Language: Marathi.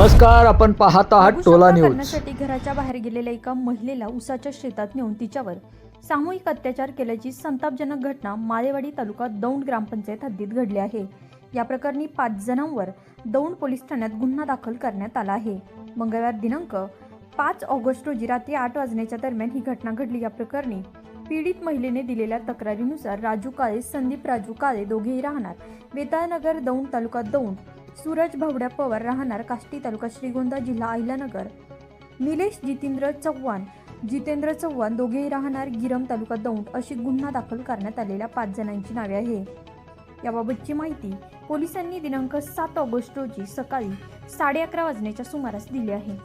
नमस्कार आपण पाहत आहात टोला न्यूज. घराच्या बाहेर गेलेल्या एका महिलेला उसाच्या शेतात नेऊन तिच्यावर सामूहिक अत्याचार केल्याची संतापजनक घटना माळेवाडी तालुका दौंड ग्रामपंचायत हद्दीत घडली आहे. या प्रकरणी पाच जणांवर दौंड पोलीस ठाण्यात गुन्हा दाखल करण्यात आला आहे. मंगळवार दिनांक पाच ऑगस्ट रोजी रात्री आठ वाजण्याच्या दरम्यान ही घटना घडली. या प्रकरणी पीडित महिलेने दिलेल्या तक्रारीनुसार राजू काळे संदीप राजू काळे दोघेही राहणार. वेताळनगर दौंड तालुका दौंड सूरज भावड्या पवार राहणार काष्टी तालुका श्रीगोंदा जिल्हा अहिलानगर निलेश जितेंद्र चव्हाण जितेंद्र चव्हाण दोघेही राहणार गिरम तालुका दौंड अशी गुन्हा दाखल करण्यात आलेल्या पाच जणांची नावे आहे. याबाबतची माहिती पोलिसांनी दिनांक सात ऑगस्ट रोजी सकाळी साडे अकरा वाजण्याच्या सुमारास दिली आहे.